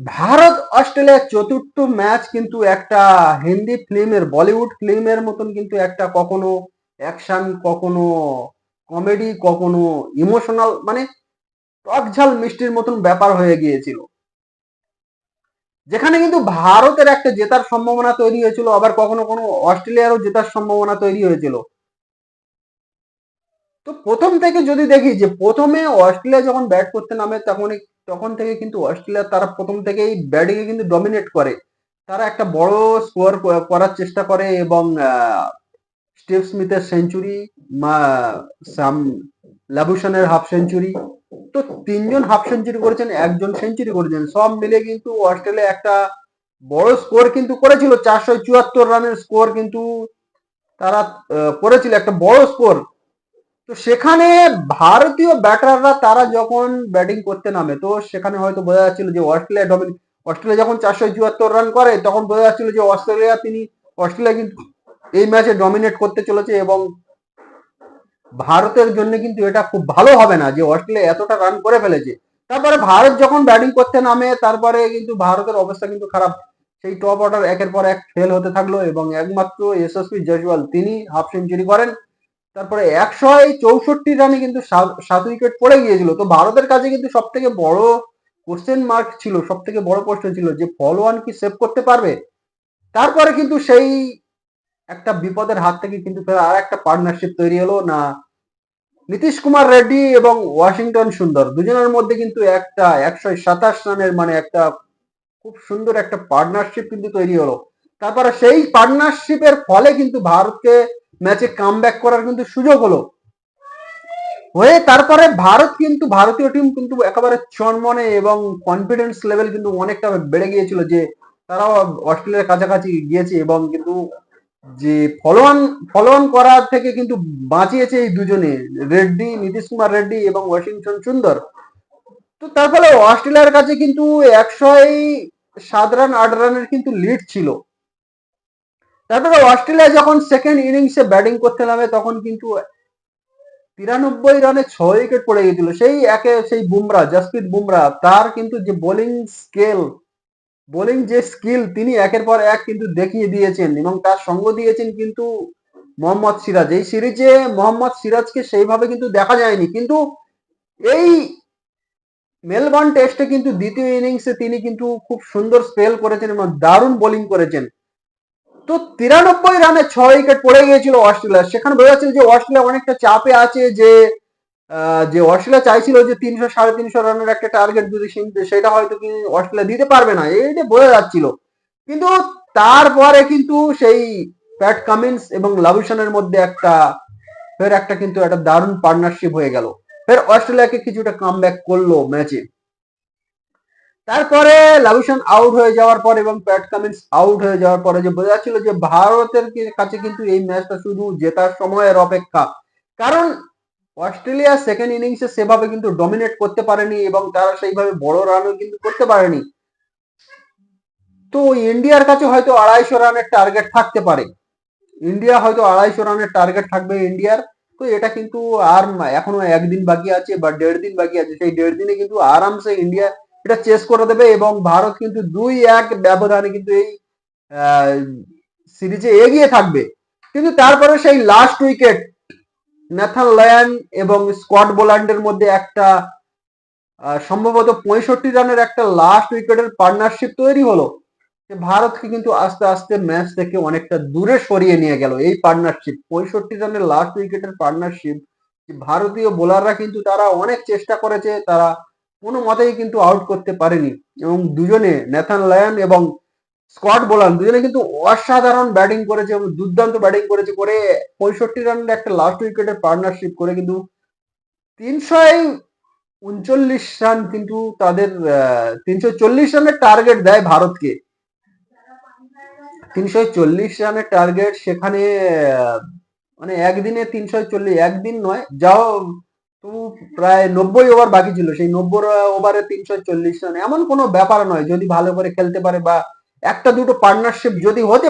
ভারত, অস্ট্রেলিয়ার চতুর্থ ম্যাচ কিন্তু একটা হিন্দি ফিল্মের বলিউড ফিল্মের মতন কিন্তু একটা কখনো অ্যাকশন কখনো কমেডি কখনো ইমোশনাল মানে টক ঝাল মিষ্টির মতন ব্যাপার হয়ে গিয়েছিল। যেখানে কিন্তু ভারতের একটা জেতার সম্ভাবনা তৈরি হয়েছিল, আবার কখনো কোনো অস্ট্রেলিয়ারও জেতার সম্ভাবনা তৈরি হয়েছিল। তো প্রথম থেকে যদি দেখি যে প্রথমে অস্ট্রেলিয়া যখন ব্যাট করতে নামে তখনই তখন থেকে কিন্তু অস্ট্রেলিয়া তারা প্রথম থেকেই ব্যাটিংয়ে কিন্তু ডমিনেট করে। তারা একটা বড় স্কোর করার চেষ্টা করে এবং স্টিভ স্মিথের সেঞ্চুরি সাম লাবুশনের হাফ সেঞ্চুরি তো তিনজন হাফ সেঞ্চুরি করেছেন, একজন সেঞ্চুরি করেছেন। সব মিলে কিন্তু অস্ট্রেলিয়া একটা বড় স্কোর কিন্তু করেছিল। চারশো চুয়াত্তর রানের স্কোর কিন্তু তারা করেছিল। একটা বড় স্কোর তো সেখানে ভারতীয় ব্যাটাররা তারা যখন ব্যাটিং করতে নামে, তো সেখানে হয়তো বোঝা যাচ্ছিল যে অস্ট্রেলিয়া ডমিন অস্ট্রেলিয়া যখন চারশো চুয়াত্তর রান করে, তখন বোঝা যাচ্ছিল যে অস্ট্রেলিয়া তিনি, অস্ট্রেলিয়া কিন্তু এই ম্যাচে ডমিনেট করতে চলেছে এবং ভারতের জন্য কিন্তু এটা খুব ভালো হবে না যে অস্ট্রেলিয়া এতটা রান করে ফেলেছে। তারপরে ভারত যখন ব্যাটিং করতে নামে, তারপরে কিন্তু ভারতের অবস্থা কিন্তু খারাপ। সেই টপ অর্ডার একের পর এক ফেল হতে থাকল এবং একমাত্র এসএসপি জয়সওয়াল তিনি হাফ সেঞ্চুরি করেন। তারপরে একশো চৌষট্টি রানে কিন্তু সাত- উইকেট পড়ে গিয়েছিল। তো ভারতের কাছে কিন্তু সব থেকে বড় কোশ্চেন মার্ক ছিল সব থেকে বড় প্রশ্ন ছিল যে ফলোয়ান কি সেভ করতে পারবে? তারপরে কিন্তু সেই একটা বিপদের হাত থেকে কিন্তু ফের আর একটা পার্টনারশিপ তৈরি হলো না। নীতিশ কুমার রেড্ডি এবং ওয়াশিংটন সুন্দর দুজনের মধ্যে কিন্তু একটা একশো সাতাশ রানের মানে একটা খুব সুন্দর একটা পার্টনারশিপ কিন্তু তৈরি হলো। তারপরে সেই পার্টনারশিপের ফলে কিন্তু ভারতকে ম্যাচে কাম করার কিন্তু সুযোগ হলো। হয়ে তারপরে ভারত কিন্তু, ভারতীয় টিম কিন্তু একেবারে চনমনে এবং কনফিডেন্স লেভেল কিন্তু অনেকটা বেড়ে গিয়েছিল যে তারাও অস্ট্রেলিয়ার কাছাকাছি গিয়েছে এবং কিন্তু যে ফলোয়ান ফলোয়ান করার থেকে কিন্তু বাঁচিয়েছে এই দুজনে। রেড্ডি, নীতিশ কুমার রেড্ডি এবং ওয়াশিংটন সুন্দর। তো তার ফলে অস্ট্রেলিয়ার কাছে কিন্তু একশো সাত রান আট রানের কিন্তু লিড ছিল। তারপরে অস্ট্রেলিয়া যখন সেকেন্ড ইনিংসে ব্যাটিং করতে নামে, তখন কিন্তু তিরানব্বই রানে ছয় উইকেট পড়ে গিয়েছিল। সেই একে, সেই বুমরা, জসপ্রীত বুমরা, তার কিন্তু যে বোলিং স্কেল বোলিং যে স্কিল তিনি একের পর এক কিন্তু দেখিয়ে দিয়েছেন এবং তার সঙ্গ দিয়েছেন কিন্তু মোহাম্মদ সিরাজ। এই সিরিজে মোহাম্মদ সিরাজকে সেইভাবে কিন্তু দেখা যায়নি। কিন্তু এই মেলবর্ন টেস্টে কিন্তু দ্বিতীয় ইনিংসে তিনি কিন্তু খুব সুন্দর স্পেল করেছেন এবং দারুণ বোলিং করেছেন। তো তিরানব্বই রানে ছয় উইকেট পড়ে গিয়েছিল অস্ট্রেলিয়া। সেখানে বোঝা যাচ্ছে যে অস্ট্রেলিয়া অনেকটা চাপে আছে যে যে অস্ট্রেলিয়া চাইছিল যে তিনশো, সাড়ে তিনশো রানের একটা টার্গেট যদি সেটা হয়তো কি অস্ট্রেলিয়া দিতে পারবে না এইটা বোঝা যাচ্ছিল। কিন্তু তারপরে কিন্তু সেই প্যাট কামিন্স এবং লাভিশনের মধ্যে একটা, ফের একটা কিন্তু একটা দারুণ পার্টনারশিপ হয়ে গেল। ফের অস্ট্রেলিয়াকে কিছুটা কাম ব্যাক করল ম্যাচে তারপরে লাভিশন আউট হয়ে যাওয়ার পর এবং প্যাট কামিন্স আউট হয়ে যাওয়ার পরে যে বোঝা যাচ্ছিল যে ভারতের কাছে কিন্তু এই ম্যাচটা শুধু জেতার সময়ের অপেক্ষা। কারণ অস্ট্রেলিয়া সেকেন্ড ইনিংসে সেভাবে কিন্তু ডমিনেট করতে পারেনি এবং তারা সেইভাবে বড় রানও কিন্তু করতে পারেনি। তো ইন্ডিয়ার কাছে হয়তো আড়াইশো রানের টার্গেট থাকতে পারে। ইন্ডিয়া হয়তো আড়াইশো রানের টার্গেট থাকবে ইন্ডিয়ার। তো এটা কিন্তু আর এখনও একদিন বাকি আছে বা দেড় দিন বাকি আছে। সেই দেড় দিনে কিন্তু আরামসে ইন্ডিয়া এটা চেস করে দেবে এবং ভারত কিন্তু দুই এক ব্যবধানে কিন্তু এই সিরিজে এগিয়ে থাকবে। কিন্তু তারপরে সেই লাস্ট উইকেট ন্যাথান লায়ন এবং স্কট বোল্যান্ডের মধ্যে একটা সম্ভবত পঁয়ষট্টি রানের একটা লাস্ট উইকেটের পার্টনারশিপ তৈরি হলো। ভারতকে কিন্তু আস্তে আস্তে ম্যাচ থেকে অনেকটা দূরে সরিয়ে নিয়ে গেল এই পার্টনারশিপ পঁয়ষট্টি রানের লাস্ট উইকেটের পার্টনারশিপ ভারতীয় বোলাররা কিন্তু তারা অনেক চেষ্টা করেছে, তারা কোনো মতেই কিন্তু আউট করতে পারেনি। এবং দুজনে ন্যাথান লায়ন এবং স্কট বোলার দুজনে কিন্তু অসাধারণ ব্যাটিং করেছে এবং দুর্দান্ত ব্যাটিং করেছে করে পঁয়ষট্টি রানের একটা লাস্ট উইকেটের পার্টনারশিপ করে কিন্তু তিনশো উনচল্লিশ রান কিন্তু তাদের তিনশো চল্লিশ রানের টার্গেট দেয় ভারতকে। তিনশো চল্লিশ রানের টার্গেট সেখানে মানে একদিনে তিনশো চল্লিশ, একদিন নয়, যাও তো প্রায় নব্বই ওভার বাকি ছিল। সেই নব্বই ওভারে তিনশো চল্লিশ রান। এমন কোনো ব্যাপার নয়, যদি ভালো করে খেলতে পারে বা একটা দুটো পার্টনারশিপ যদি হতে